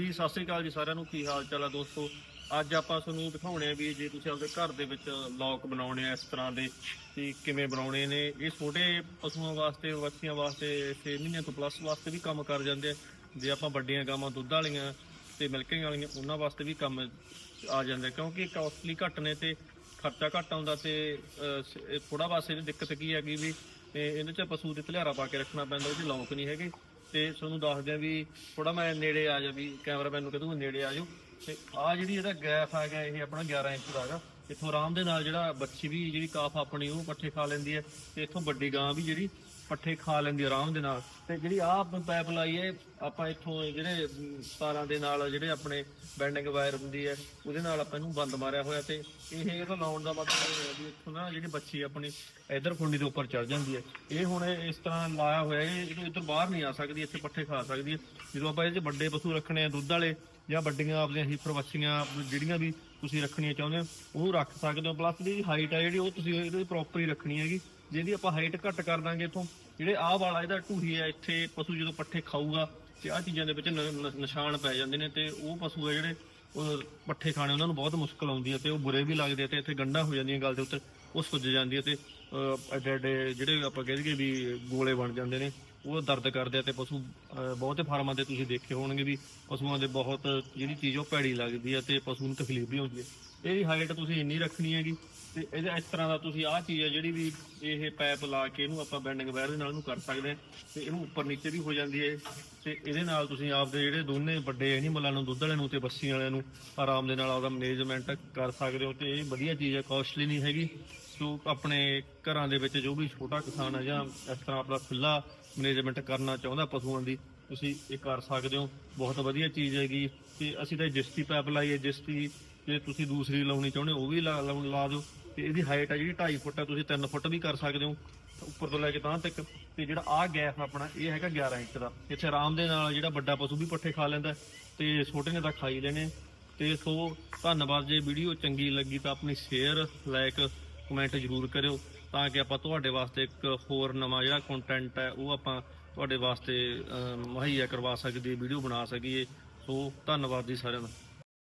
ਜੀ, ਸਤਿ ਸ੍ਰੀ ਅਕਾਲ ਜੀ ਸਾਰਿਆਂ ਨੂੰ। ਕੀ ਹਾਲ ਚਾਲ ਆ ਦੋਸਤੋ? ਅੱਜ ਆਪਾਂ ਤੁਹਾਨੂੰ ਦਿਖਾਉਣੇ ਆ ਵੀ ਜੇ ਤੁਸੀਂ ਆਪਣੇ ਘਰ ਦੇ ਵਿੱਚ ਲੌਕ ਬਣਾਉਣੇ ਆ ਇਸ ਤਰ੍ਹਾਂ ਦੇ ਕਿ ਕਿਵੇਂ ਬਣਾਉਣੇ ਨੇ। ਇਹ ਛੋਟੇ ਪਸ਼ੂਆਂ ਵਾਸਤੇ ਬੱਚੀਆਂ ਵਾਸਤੇ 6 ਮਹੀਨਿਆਂ ਤੋਂ ਪਲੱਸ ਵਾਸਤੇ ਵੀ ਕੰਮ ਕਰ ਜਾਂਦੇ ਆ। ਜੇ ਆਪਾਂ ਵੱਡੀਆਂ ਗਾਵਾਂ, ਦੁੱਧ ਵਾਲੀਆਂ ਤੇ ਮਿਲਕਿੰਗ ਵਾਲੀਆਂ, ਉਹਨਾਂ ਵਾਸਤੇ ਵੀ ਕੰਮ ਆ ਜਾਂਦੇ ਕਿਉਂਕਿ ਕਾਸਟਲੀ ਘੱਟ ਨੇ ਤੇ ਖਰਚਾ ਘੱਟ ਆਉਂਦਾ ਤੇ ਥੋੜਾ ਵਾਸਤੇ ਦੀ ਦਿੱਕਤ ਕੀ ਹੈਗੀ ਵੀ ਇਹਦੇ ਚ ਪਸ਼ੂ ਦੇ ਧਲਿਆਰਾ ਪਾ ਕੇ ਰੱਖਣਾ ਪੈਂਦਾ ਉਹਦੇ ਲੌਕ ਨਹੀਂ ਹੈਗੇ। ਤੇ ਤੁਹਾਨੂੰ ਦੱਸਦੇ ਆ ਵੀ ਥੋੜਾ ਮੈਂ ਨੇੜੇ ਆ ਜਾ ਵੀ ਕੈਮਰਾਮੈਨ ਨੂੰ ਕਹਦੂੰ ਨੇੜੇ ਆ ਜਾਓ। ਤੇ ਆ ਜਿਹੜੀ ਇਹਦਾ ਗੈਪ ਹੈਗਾ, ਇਹ ਆਪਣਾ 11 ਇੰਚ ਦਾ ਹੈਗਾ। ਇੱਥੋਂ ਆਰਾਮ ਦੇ ਨਾਲ ਜਿਹੜਾ ਬੱਚੀ ਵੀ ਜਿਹੜੀ ਕਾਫ ਆਪਣੀ ਉਹ ਪੱਠੇ ਖਾ ਲੈਂਦੀ ਹੈ ਤੇ ਇੱਥੋਂ ਵੱਡੀ ਗਾਂ ਵੀ ਜਿਹੜੀ ਪੱਠੇ ਖਾ ਲੈਂਦੀ ਆਰਾਮ ਦੇ ਨਾਲ। ਤੇ ਜਿਹੜੀ ਆਹ ਪਾਈਪ ਲਾਈ ਹੈ, ਆਪਾਂ ਇੱਥੋਂ ਜਿਹੜੇ ਤਾਰਾਂ ਦੇ ਨਾਲ ਜਿਹੜੇ ਆਪਣੇ ਬੈਂਡਿੰਗ ਵਾਇਰ ਹੁੰਦੀ ਹੈ, ਉਹਦੇ ਨਾਲ ਆਪਾਂ ਇਹਨੂੰ ਬੰਦ ਮਾਰਿਆ ਹੋਇਆ ਤੇ ਇਹ ਇਹਦਾ ਲਾਉਣ ਦਾ ਮਤਲਬ ਇਹ ਹੈ ਵੀ ਇੱਥੋਂ ਨਾ ਜਿਹੜੀ ਬੱਚੀ ਆਪਣੀ ਇਧਰ ਖੁੰਡੀ ਦੇ ਉੱਪਰ ਚੜ ਜਾਂਦੀ ਹੈ। ਇਹ ਹੁਣ ਇਸ ਤਰ੍ਹਾਂ ਲਾਇਆ ਹੋਇਆ ਹੈ ਇਹ ਇੱਧਰ ਬਾਹਰ ਨਹੀਂ ਆ ਸਕਦੀ, ਇੱਥੇ ਪੱਠੇ ਖਾ ਸਕਦੀ ਹੈ। ਜਦੋਂ ਆਪਾਂ ਇਹਦੇ ਵੱਡੇ ਪਸ਼ੂ ਰੱਖਣੇ ਆ, ਦੁੱਧ ਵਾਲੇ ਜਾਂ ਵੱਡੀਆਂ ਆਪਦੀਆਂ ਹੀਫਰ ਬੱਚੀਆਂ ਜਿਹੜੀਆਂ ਵੀ ਤੁਸੀਂ ਰੱਖਣੀਆਂ ਚਾਹੁੰਦੇ ਹੋ, ਉਹਨੂੰ ਰੱਖ ਸਕਦੇ ਹੋ ਪਲੱਸ ਦੀ ਹਾਈਟ ਹੈ ਜਿਹੜੀ, ਉਹ ਤੁਸੀਂ ਇਹਦੇ ਪ੍ਰੋਪਰ ਹੀ ਰੱਖਣੀ ਹੈਗੀ। ਜਿਹਦੀ ਆਪਾਂ ਹਾਈਟ ਘੱਟ ਕਰ ਦਾਂਗੇ ਇਥੋਂ, ਜਿਹੜੇ ਆਹ ਵਾਲਾ ਇਹਦਾ ਢੂਹੀ ਹੈ ਇੱਥੇ ਪਸ਼ੂ ਜਦੋਂ ਪੱਠੇ ਖਾਊਗਾ ਤੇ ਆਹ ਚੀਜ਼ਾਂ ਦੇ ਵਿੱਚ ਨਿਸ਼ਾਨ ਪੈ ਜਾਂਦੇ ਨੇ ਤੇ ਉਹ ਪਸ਼ੂ ਹੈ ਜਿਹੜੇ, ਉਹ ਪੱਠੇ ਖਾਣੇ, ਉਹਨਾਂ ਨੂੰ ਬਹੁਤ ਮੁਸ਼ਕਲ ਆਉਂਦੀ ਹੈ ਤੇ ਉਹ ਬੁਰੇ ਵੀ ਲੱਗਦੇ ਆ ਤੇ ਇੱਥੇ ਗੰਢਾਂ ਹੋ ਜਾਂਦੀਆਂ ਗੱਲ ਦੇ ਉੱਤੇ, ਉਹ ਸੁੱਜ ਜਾਂਦੀ ਹੈ ਤੇ ਐਡੇ ਐਡੇ ਜਿਹੜੇ ਆਪਾਂ ਕਹਿ ਦਈਏ ਵੀ ਗੋਲੇ ਬਣ ਜਾਂਦੇ ਨੇ। ਉਹ ਦਰਦ ਕਰਦੇ ਆ ਤੇ ਪਸ਼ੂ ਅਹ, ਬਹੁਤੇ ਫਾਰਮਾਂ ਤੇ ਤੁਸੀਂ ਦੇਖੇ ਹੋਣਗੇ ਵੀ ਪਸ਼ੂਆਂ ਦੇ ਬਹੁਤ ਜਿਹੜੀ ਚੀਜ਼ ਉਹ ਭੈੜੀ ਲੱਗਦੀ ਹੈ ਤੇ ਪਸ਼ੂ ਨੂੰ ਤਕਲੀਫ ਵੀ ਹੁੰਦੀ ਹੈ ਇਹਦੀ ਹਾਈਟ ਤੁਸੀਂ ਇੰਨੀ ਰੱਖਣੀ ਹੈਗੀ ਤੇ ਇਹਦੇ ਇਸ ਤਰ੍ਹਾਂ ਦਾ ਤੁਸੀਂ ਆਹ ਚੀਜ਼ ਹੈ ਜਿਹੜੀ ਵੀ ਇਹ ਪਾਈਪ ਲਾ ਕੇ ਇਹਨੂੰ ਆਪਾਂ ਬੈਂਡਿੰਗ ਵਾਇਰ ਦੇ ਨਾਲ ਇਹਨੂੰ ਕਰ ਸਕਦੇ ਹਾਂ ਤੇ ਇਹਨੂੰ ਉੱਪਰ ਨੀਚੇ ਵੀ ਹੋ ਜਾਂਦੀ ਹੈ ਤੇ ਇਹਦੇ ਨਾਲ ਤੁਸੀਂ ਆਪਦੇ ਜਿਹੜੇ ਦੋਨੇ ਵੱਡੇ ਐਨੀਮਲਾਂ ਨੂੰ, ਦੁੱਧ ਵਾਲਿਆਂ ਨੂੰ ਤੇ ਬੱਸੀ ਵਾਲਿਆਂ ਨੂੰ ਆਰਾਮ ਦੇ ਨਾਲ ਆਪਦਾ ਮੈਨੇਜਮੈਂਟ ਕਰ ਸਕਦੇ ਹੋ ਤੇ ਇਹ ਵਧੀਆ ਚੀਜ਼ ਹੈ ਕਾਸਟਲੀ ਨਹੀਂ ਹੈਗੀ। ਸੋ ਆਪਣੇ ਘਰਾਂ ਦੇ ਵਿੱਚ ਜੋ ਵੀ ਛੋਟਾ ਕਿਸਾਨ ਹੈ ਜਾਂ ਇਸ ਤਰ੍ਹਾਂ ਆਪਣਾ ਖੁੱਲਾ ਮੈਨੇਜਮੈਂਟ ਕਰਨਾ ਚਾਹੁੰਦਾ ਪਸ਼ੂਆਂ ਦੀ, ਤੁਸੀਂ ਇਹ ਕਰ ਸਕਦੇ ਹੋ। ਬਹੁਤ ਵਧੀਆ ਚੀਜ਼ ਹੈਗੀ ਤੇ ਅਸੀਂ ਤਾਂ ਜਿਸਤੀ ਪਾਈਪ ਲਾਈ ਹੈ, ਜਿਸਤੀ ਜੇ ਤੁਸੀਂ ਦੂਸਰੀ ਲਾਉਣੀ ਚਾਹੁੰਦੇ ਹੋ ਉਹ ਵੀ ਲਾ ਲਾਉਣ- ਲਾ ਦਿਓ। ਤੇ ਇਹਦੀ ਹਾਈਟ ਹੈ ਜਿਹੜੀ 2.5 ਫੁੱਟ ਹੈ ਤੁਸੀਂ 3 ਫੁੱਟ ਵੀ ਕਰ ਸਕਦੇ ਹੋ। ਉੱਪਰ ਤੋਂ ਲੈ ਕੇ ਤਾਂ ਤੱਕ। ਤੇ ਜਿਹੜਾ ਆਹ ਗੈਪ ਆਪਣਾ ਇਹ ਹੈਗਾ 11 ਇੰਚ ਦਾ। ਇੱਥੇ ਆਰਾਮ ਦੇ ਨਾਲ ਜਿਹੜਾ ਵੱਡਾ ਪਸ਼ੂ ਵੀ ਪੱਠੇ ਖਾ ਲੈਂਦਾ। ਤੇ ਛੋਟੇ ਨੇ ਤਾਂ ਖਾ ਹੀ ਲੈਣੇ। ਤੇ ਸੋ ਧੰਨਵਾਦ ਜੇ ਵੀਡੀਓ ਚੰਗੀ ਲੱਗੀ ਤਾਂ ਆਪਣੀ ਸ਼ੇਅਰ ਲਾਈਕ ਕਮੈਂਟ ਜ਼ਰੂਰ ਕਰਿਓ। ਤਾਂ ਕਿ ਆਪਾਂ ਤੁਹਾਡੇ ਵਾਸਤੇ ਇੱਕ ਹੋਰ ਨਵਾਂ ਜਿਹੜਾ ਕੰਟੈਂਟ ਹੈ ਉਹ ਆਪਾਂ ਤੁਹਾਡੇ ਵਾਸਤੇ ਅਹ, ਮੁਹੱਈਆ ਕਰਵਾ ਸਕੀਏ ਵੀਡੀਓ ਬਣਾ ਸਕੀਏ। ਸੋ ਧੰਨਵਾਦ ਜੀ ਸਾਰਿਆਂ ਦਾ।